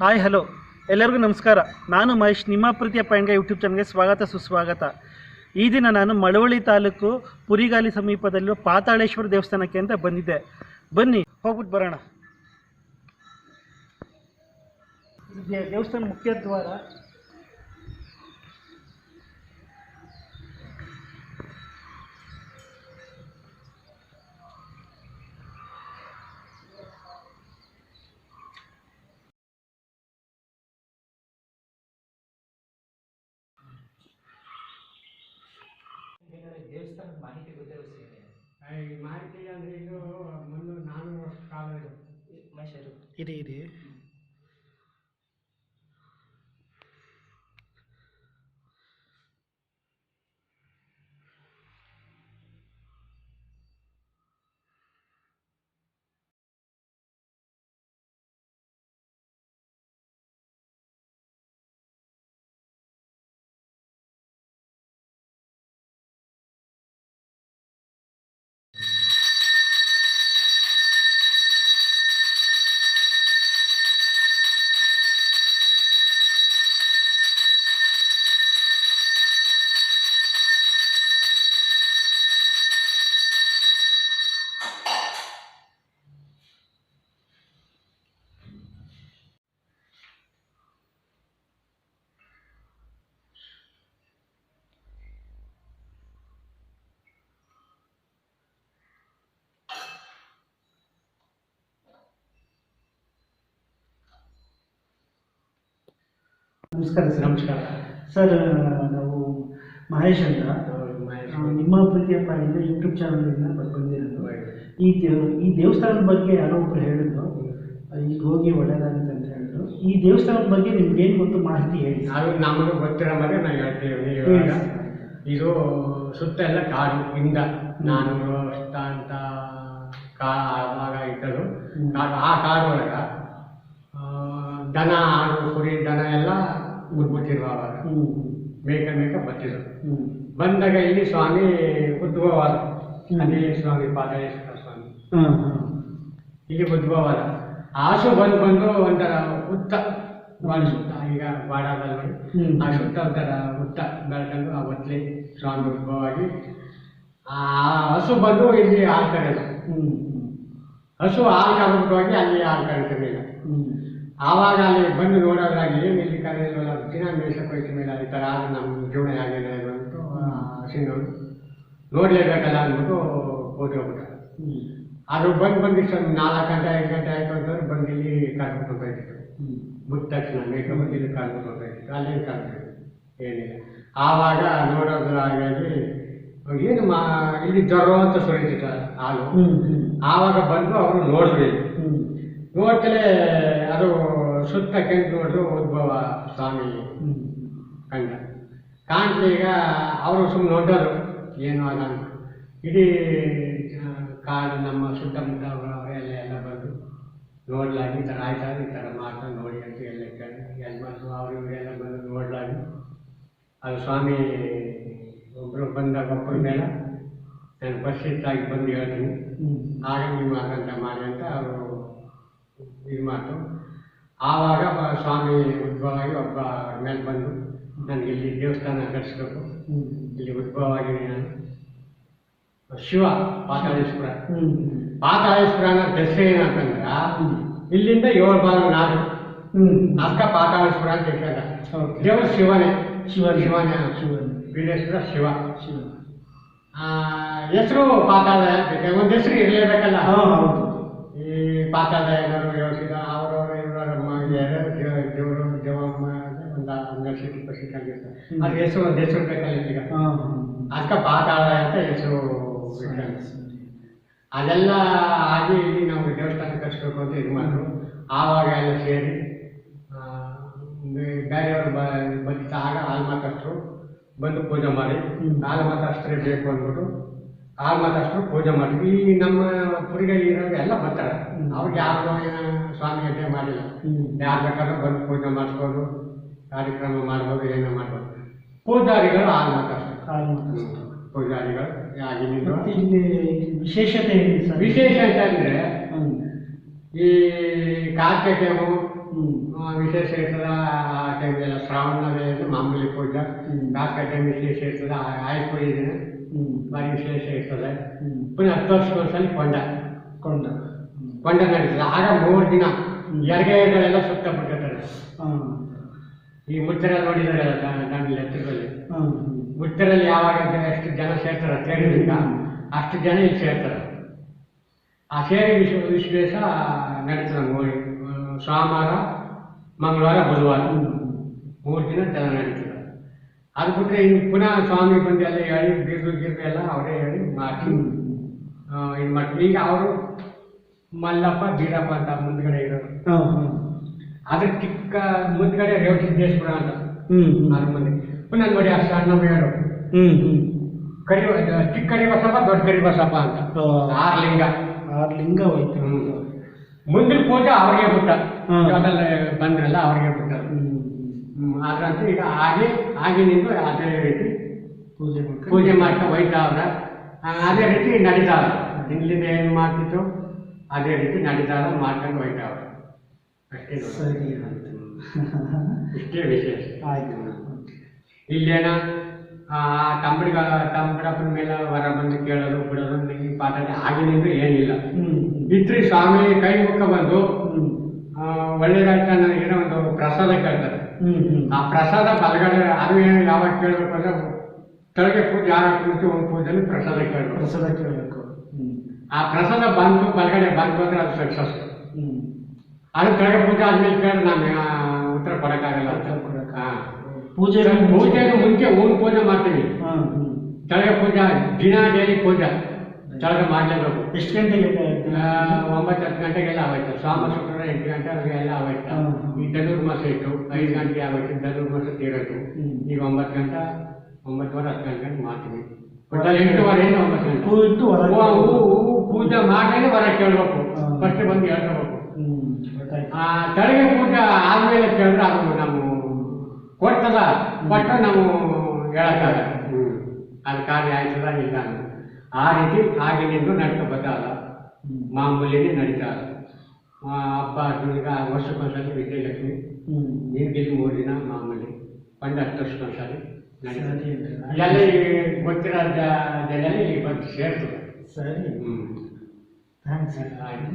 Hi, hello. ಎಲ್ಲರಿಗೂ ನಮಸ್ಕಾರ. ನಾನು ಮಹೇಶ್. ನಿಮ್ಮ ಪ್ರೀತಿಯ ಪಯಣಗ ಯೂಟ್ಯೂಬ್ ಚಾನಲ್ಗೆ ಸ್ವಾಗತ, ಸುಸ್ವಾಗತ. ಈ ದಿನ ನಾನು ಮಳವಳ್ಳಿ ತಾಲೂಕು ಪುರಿಗಾಲಿ ಸಮೀಪದಲ್ಲಿರುವ ಪಾತಾಳೇಶ್ವರ ದೇವಸ್ಥಾನಕ್ಕೆ ಅಂತ ಬಂದಿದ್ದೆ. ಬನ್ನಿ ಹೋಗ್ಬಿಟ್ಟು ಬರೋಣ. ದೇವಸ್ಥಾನ ಮುಖ್ಯ ದ್ವಾರ. ಈ ಮಾಹಿತಿ ಅಂದರೆ ಇದು ಮೊನ್ನೆ ನಾನ್ನೂರು ವರ್ಷ ಕಾಲ ಇದು ಮೈಸೂರು ಇದೆ ಇದೆ. ನಮಸ್ಕಾರ ಸರ್. ನಮಸ್ಕಾರ. ಸರ್ ನಾವು ಮಹೇಶ್ ಅಂತ. ನಾವು ನಿಮ್ಮ ಪ್ರೀತಿಯ ಪಾಡಿಂದ ಯೂಟ್ಯೂಬ್ ಚಾನಲಿಂದ ಬಂದಿರೋದು. ಈ ದೇವ್ ಈ ದೇವಸ್ಥಾನದ ಬಗ್ಗೆ ಯಾರೋ ಒಬ್ರು ಹೇಳಿದ್ರು. ಈಗ ಹೋಗಿ ಒಳ್ಳೇದಾಗುತ್ತೆ ಅಂತ ಹೇಳಿದ್ರು. ಈ ದೇವಸ್ಥಾನದ ಬಗ್ಗೆ ನಿಮ್ಗೆ ಏನು ಗೊತ್ತು ಮಾಹಿತಿ ಹೇಳಿ ಅದು ನಮಗೆ ಗೊತ್ತಿರೋ ಬಗ್ಗೆ ನಾನು ಹೇಳ್ತೀವಿ ಇವಾಗ. ಇದು ಸುತ್ತ ಎಲ್ಲ ಕಾಡು ಇಂದ. ನಾನು ವರ್ಷ ಅಂತ ಕಾ ಆವಾಗ ಇದ್ದದು. ಕಾಡು ಆ ಕಾಡು ಒಳಗ ದನ ಆಡು ಕುರಿ ದನ ಎಲ್ಲ ಉದ್ಬಿಟ್ಟಿರುವ ಅವಾಗ ಹ್ಞೂ ಮೇಕ ಮೇಕ ಬರ್ತಿದ್ರು ಹ್ಞೂ ಬಂದಾಗ ಇಲ್ಲಿ ಸ್ವಾಮಿ ಉದ್ಭವವಾದ ಹ್ಮ್. ಅದೇ ಸ್ವಾಮಿ ಪಾದರೇಶ್ವರ ಸ್ವಾಮಿ ಹಾಂ ಹಾಂ ಇಲ್ಲಿ ಉದ್ಭವವಾದ ಆಸು ಬಂದು ಬಂದು ಒಂಥರ ಉತ್ತ ಬಾಳ ಸುತ್ತ ಈಗ ಬಾಡಾದಲ್ಲಿ ನೋಡಿ ಹ್ಮ್. ಆ ಸುತ್ತ ಒಂಥರ ಉತ್ತ ಬೆಳ್ಕೊಂಡು ಆ ಒತ್ಲಿ ಸ್ವಾಮಿ ಉದ್ಭವ ಆಗಿ ಆ ಹಸು ಬಂದು ಇಲ್ಲಿ ಹಾಲು ಕರೆಯೋದು ಹ್ಞೂ ಹಸು ಹಾಲು ಕರೆದ್ಬಿಟ್ಟೋಗಿ ಅಲ್ಲಿ ಹಾಲು ಕರೀತಿರ್ಲಿಲ್ಲ ಹ್ಞೂ ಆವಾಗ ಅಲ್ಲಿ ಬಂದು ನೋಡೋದ್ರಾಗಿ ಏನು ಇಲ್ಲಿ ಕರೆಯಲ್ವಲ್ಲ ದಿನ ಮೇಸಕ್ಕೆ ಹೋಯ್ತು ಮೇಲೆ ಈ ಥರ ಆದ್ರೆ ನಮ್ಮ ಜೀವನ ಆಗಿದೆ ಅಂದ್ಬಿಟ್ಟು ಹಸಿನವರು ನೋಡಲೇಬೇಕಲ್ಲ ಅಂದ್ಬಿಟ್ಟು ಹೋಗಿ ಹೋಗ್ಬಿಟ್ಟ. ಅದು ಬಂದು ಬಂದಿಷ್ಟು ನಾಲ್ಕು ಗಂಟೆ ಐದು ಗಂಟೆ ಆಯ್ತು ಅಂತಂದ್ರೆ ಬಂದು ಇಲ್ಲಿ ಕರ್ಕೊಂಡು ಹೋಗ್ತಾಯಿತ್ತು ಹ್ಞೂ ಬಿಟ್ಟ ತಕ್ಷಣ ಮೇಕ ಬಂದು ಇಲ್ಲಿ ಕರ್ಕೊಂಡು ಹೋಗ್ತಾಯಿತ್ತು ಅಲ್ಲೇನು ಕರ್ಕೊಂಡು ಏನಿಲ್ಲ. ಆವಾಗ ನೋಡೋದ್ರಾಗಿ ಏನು ಮಾ ಇಲ್ಲಿ ಜ್ವರ ಅಂತ ಸುರಿತಿತ್ತು ಹಾಲು. ಆವಾಗ ಬಂದು ಅವರು ಹ್ಞೂ ನೋಡ್ತಲೇ ಅದು ಸುತ್ತ ಕೆಂಟು ನೋಡಿದ್ರು ಉದ್ಭವ ಸ್ವಾಮಿ ಕಂಡ. ಕಾಣ್ಲಿ ಈಗ ಅವರು ಸುಮ್ಮನೆ ನೋಡೋರು ಏನು ಅಲ್ಲ ಅಂತ. ಇಡೀ ಕಾಡು ನಮ್ಮ ಸುತ್ತಮುತ್ತ ಎಲ್ಲ ಎಲ್ಲ ಬಂದು ನೋಡ್ಲಾಗಿ ಈ ಥರ ಆಯ್ತಾ ಈ ಥರ ಮಾಡ್ತಾ ನೋಡಿ ಅಂತ ಎಲ್ಲ ಕೇಳಿ ಯಜಮಾನ್ರು ಅವರು ಇವರೆಲ್ಲ ಬಂದು ನೋಡ್ಲಾಗಿ. ಅದು ಸ್ವಾಮಿ ಒಬ್ಬರು ಬಂದಾಗ ಒಬ್ಬರ ಮೇಲೆ ನಾನು ಪರಿಸ್ಥಿತಿಯಾಗಿ ಬಂದು ಹೇಳ್ತೀನಿ. ಆಗ ನೀವು ಹಾಗಂತ ಮಾಡಿ ಅಂತ ಅವರು ಇದು ಮಾಡ್ತು ಆವಾಗ ಸ್ವಾಮಿ ಉದ್ಭವ ಆಗಿ ಒಬ್ಬ ಮೇಲೆ ಬಂದು ನನಗೆ ಇಲ್ಲಿ ದೇವಸ್ಥಾನ ಕಟ್ಸ್ಬೇಕು ಇಲ್ಲಿ ಉದ್ಭವವಾಗಿದೆ ನಾನು. ಶಿವ ಪಾತಾಳೇಶ್ವರ. ಪಾತಾಳೇಶ್ವರ ಅನ್ನೋ ದಸರೆ ಏನಂತಂದ್ರೆ ಇಲ್ಲಿಂದ ಏಳು ಬಾಲ ನಾಡು. ಹ್ಞೂ ಅಕ್ಕ ಪಾತಾಳೇಶ್ವರ ಅಂತ ಇಟ್ಟಾಗ ದೇವರು ಶಿವನೇ. ಶಿವ ಶಿವನೇ. ಶಿವ ವೀರೇಶ್ವರ ಶಿವ. ಶಿವ. ಹೆಸರು ಪಾತಾಳ ಒಂದು ಹೆಸರು ಇರಲೇಬೇಕಲ್ಲ? ಪಾತಾಳ ಏನಾದ್ರು ಯೋಚಿಸಿದ ಅವರವರು ಇವರಮ್ಮ ಯಾರ್ಯಾರು ದೇವ- ದೇವರು ದೇವಮ್ಮ ಒಂದು ಆಗಿರ್ತಾರೆ ಹ್ಮ್. ಅದು ಹೆಸರು ಒಂದು ಹೆಸರು ಬೇಕಲ್ಲ ಈಗ ಅದಕ್ಕೆ ಪಾತಾಳ ಅಂತ ಹೆಸರು. ಅದೆಲ್ಲ ಆಗಿ ಇಲ್ಲಿ ನಾವು ದೇವಸ್ಥಾನ ಕಟ್ಸ್ಬೇಕು ಅಂತ ಇದು ಮಾಡಿದ್ರು ಆವಾಗ ಎಲ್ಲ ಸೇರಿ ಬೇರೆಯವರು ಬ ಬಂದಿದ್ದಾಗ ಹಾಲು ಮಾತಾಡ್ತರು ಬಂದು ಪೂಜೆ ಮಾಡಿ. ಹಾಲು ಮಾತಾಡ್ಸ್ತಾರೆ ಬೇಕು ಅಂದ್ಬಿಟ್ಟು ಹಾಲು ಮಾತಾಡ್ಸ್ರು ಪೂಜೆ ಮಾಡ್ತೀವಿ. ಈ ನಮ್ಮ ಪುರಿಗಳು ಇರೋರು ಎಲ್ಲ ಬರ್ತಾರೆ. ಅವ್ರಿಗೆ ಯಾರು ಸ್ವಾಮಿ ಗಂಟೆ ಮಾಡಿಲ್ಲ. ಯಾರು ಬೇಕಾದ್ರೂ ಬಂದು ಪೂಜೆ ಮಾಡಿಸ್ಬೋದು ಕಾರ್ಯಕ್ರಮ ಮಾಡ್ಬೋದು ಏನೋ ಮಾಡ್ಬೋದು. ಪೂಜಾರಿಗಳು ಆ ಮಾತಷ್ಟು ಪೂಜಾರಿಗಳು ಆಗಿನಿಂದ ಇಲ್ಲಿ ವಿಶೇಷತೆ ಸರ್? ವಿಶೇಷ ಅಂತ ಅಂದ್ರೆ ಈ ಕಾರ್ತಿಕ ಟೈಮು ಆ, ವಿಶೇಷ ಇರ್ತದ ಆ ಎಲ್ಲ ಶ್ರಾವಣವೇ ಮಾಮೂಲಿ ಪೂಜೆ. ಕಾರ್ತಿಕ ಟೈಮ್ ವಿಶೇಷ ಇರ್ತದ ಆಯ್ಕೆ ಹ್ಮ್ ಭಾರಿ ವಿಶೇಷ ಇರ್ತದೆ. ಪುನಃ ಹತ್ತು ವರ್ಷಕ್ಕೊಂದ್ಸಲಿ ಕೊಂಡ. ಕೊಂಡ. ಕೊಂಡ ನಡೀತದೆ ಆಗ ಮೂರು ದಿನ. ಎರಗೆಗಳೆಲ್ಲ ಸುತ್ತ ಬಿಟ್ಟಿರ್ತಾರೆ ಈ ಮುಚ್ಚರ ನೋಡಿದರೆ ದಾಂಡಲಿ ಹತ್ತಿರದಲ್ಲಿ. ಮುಚ್ಚರಲ್ಲಿ ಯಾವಾಗ ಎಷ್ಟು ಜನ ಸೇರ್ತಾರೆ ಸೇರಿದ್ರಿಂದ ಅಷ್ಟು ಜನ ಇಲ್ಲಿ ಸೇರ್ತಾರೆ. ಆ ಸೇರಿ ವಿಶ್ವ ವಿಶ್ವೇಶ ನಡೀತದೆ ಮೂರು ಸೋಮವಾರ ಮಂಗಳವಾರ ಬುಧವಾರ. ಮೂರು ದಿನ ಜನ ನಡೀತದೆ ಅದು ಬಿಟ್ಟರೆ ಇನ್ನು ಪುನಃ ಸ್ವಾಮಿ ಬಂದು ಎಲ್ಲ ಹೇಳಿ ಬೀರ್ದು ಗೀರ್ದು ಎಲ್ಲ ಅವರೇ ಹೇಳಿ ಮಾಡಿ ಇದು ಮಾಡ್ತೀವಿ. ಈಗ ಅವರು ಮಲ್ಲಪ್ಪ ಬೀರಪ್ಪ ಅಂತ ಮುಂದ್ಗಡೆ ಇರೋರು. ಅದ್ರ ಚಿಕ್ಕ ಮುಂದ್ಗಡೆ ರೇವಸಿದ್ದೇಶ್ವರ ಅಂತ. ಹ್ಮ್ ಅದ್ರ ಮುಂದೆ. ಪುನಃ ನೋಡಿ ಆ ಸಣ್ಣ ಹೇಳು ಹ್ಮ್ ಕರಿ ಚಿಕ್ಕ ಕರಿ ಬಸಪ್ಪ ದೊಡ್ಡ ಕರಿ ಬಸಪ್ಪ ಅಂತ. ಆರು ಲಿಂಗ ಆರ್ ಲಿಂಗ ಹೋಯ್ತು. ಮುಂದಿನ ಪೂಜೆ ಅವ್ರಿಗೆ ಬಿಟ್ಟ. ಬಂದ್ರಲ್ಲ ಅವ್ರಿಗೆ ಬಿಟ್ಟಾರ ಹ್ಮ್ ಆದ್ರಂತೂ ಈಗ ಹಾಗೆ ಆಗಿನಿಂದ ಅದೇ ರೀತಿ ಪೂಜೆ ಪೂಜೆ ಮಾಡ್ತಾ ಹೋಯ್ತಾವ್ರ ಆ, ಅದೇ ರೀತಿ ನಡೀತಾವ್ರ ಇಲ್ಲಿಂದ ಏನು ಮಾಡ್ತಿತ್ತು ಅದೇ ರೀತಿ ನಡೀತಾವ ಮಾಡ್ಕೊಂಡು ಹೋಯ್ತಾವ್ರ ಅಷ್ಟೇ. ಸರಿ ಅಂತ ಇಷ್ಟೇ ವಿಶೇಷ. ಆಯ್ತು. ಇಲ್ಲೇನ? ಆ ತಂಬಡಿಗ ತಂಬಡಪ್ಪನ ಮೇಲೆ ವರ ಬಂದು ಕೇಳೋದು ಬಿಡೋದು ಈ ಪಾತ್ರೆ ಆಗಿನಿಂದ ಏನಿಲ್ಲ. ಇತ್ರಿ ಸ್ವಾಮಿ ಕೈ ಮುಖ ಬಂದು ಹ್ಮ್. ಏನೋ ನನಗೇನೋ ಒಂದು ಪ್ರಸಾದ ಕೇಳ್ತಾರೆ. ಆ ಪ್ರಸಾದ ಬಲಗಡೆ ಅದು ಯಾವಾಗ ಕೇಳಬೇಕು ಅಂದ್ರೆ ಕೆಳಗೆ ಪೂಜೆ ಯಾರ ಕೂತು ಒಂದು ಪೂಜೆಯಲ್ಲಿ ಪ್ರಸಾದ ಕೇಳಬೇಕು. ಪ್ರಸಾದ ಕೇಳಬೇಕು. ಆ ಪ್ರಸಾದ ಬಂತು ಬಲಗಡೆ ಬಂತು ಅಂದ್ರೆ ಅದು ಸಕ್ಸಸ್ ಅದು ಕೆಳಗೆ ಪೂಜೆ ಆದ್ಮೇಲೆ ಕೇಳಿ ನಾನು ಉತ್ತರ ಕೊಡಕ್ಕಾಗಲ್ಲ. ಅಂತ ಉತ್ತರ. ಹಾ. ಪೂಜೆ ಪೂಜೆಗೆ ಮುಂಚೆ. ಊರು ಪೂಜೆ ಮಾಡ್ತೀವಿ. ಕೆಳಗೆ ಪೂಜೆ ದಿನ ಡೈಲಿ ಪೂಜೆ. ಕೆಳಗೆ ಮಾಡಲೇಬೇಕು. ಎಷ್ಟು ಗಂಟೆಗೆ ಆ, ಒಂಬತ್ತು ಹತ್ತು ಗಂಟೆಗೆಲ್ಲ ಆಗೋಯ್ತು. ಸೋಮ ಶುಕ್ರವಾರ ಎಂಟು ಗಂಟೆ ಎಲ್ಲ ಆಗೋಯ್ತು. ಹ್ಮ್. ಈ ಧನುರ್ಮಾಸ ಇತ್ತು. ಐದು ಗಂಟೆ ಆಗೋಯ್ತು. ಧನುರ್ಮಾಸ ತೀರೋಯ್ತು ಹ್ಮ್. ಈಗ ಒಂಬತ್ತು ಗಂಟೆ ಒಂಬತ್ತುವರೆ ಹತ್ತು ಗಂಟೆ ಮಾಡ್ತೀವಿ. ಒಟ್ಟಲ್ಲಿ ಎಂಟುವರೆಯಿಂದ ಒಂಬತ್ತು ಗಂಟೆ. ಹೂ ಇಟ್ಟು ಹೊರಗೆ ಹೂ- ಹೂ- ಹೂ ಪೂಜೆ ಮಾಡಲೇ ಹೊರ ಕೇಳಬೇಕು. ಫಸ್ಟ್ ಬಂದು ಹೇಳ್ಕೋಬೇಕು. ಹ್ಮ್ ಗೊತ್ತಾಯ್ತು. ಆ ತಳಿಗೆ ಪೂಜೆ ಆದ್ಮೇಲೆ ಕೇಳಿದ್ರೆ ಅದು ನಾವು ಕೊಡ್ತದ. ಬಟ್ ನಾವು ಹೇಳಕ್ಕಾಗಲ್ಲ. ಅದು ಕಾರ್ಯ ಆಯ್ತದ ಇಲ್ಲ ಅಂತ. ಆ ರೀತಿ ಆಗಿನಿಂದ ನಡ್ಕೊ ಬರ್ತಲ್ಲ ಹ್ಮ್ ಮಾಮೂಲಿನೇ ನಡೀತಾ ಅಪ್ಪ ಈಗ ವರ್ಷಕ್ಕೊಂದ್ಸಲಿ ವಿಜಯಲಕ್ಷ್ಮಿ. ನೀರ್ಗಿಲ್ಲಿ ಮೂರು ದಿನ ಮಾಮೂಲಿ. ಪಂಡ ಹತ್ತು ವರ್ಷಕ್ಕೊಂದ್ಸಲಿ ಎಲ್ಲ ಗೊತ್ತಿರೋ ಜನ ಇಲ್ಲಿ ಬಂದು ಸೇರ್ತದೆ ಸರಿ. ಹ್ಞೂ ಥ್ಯಾಂಕ್ಸ್ ಆಯ್ತು.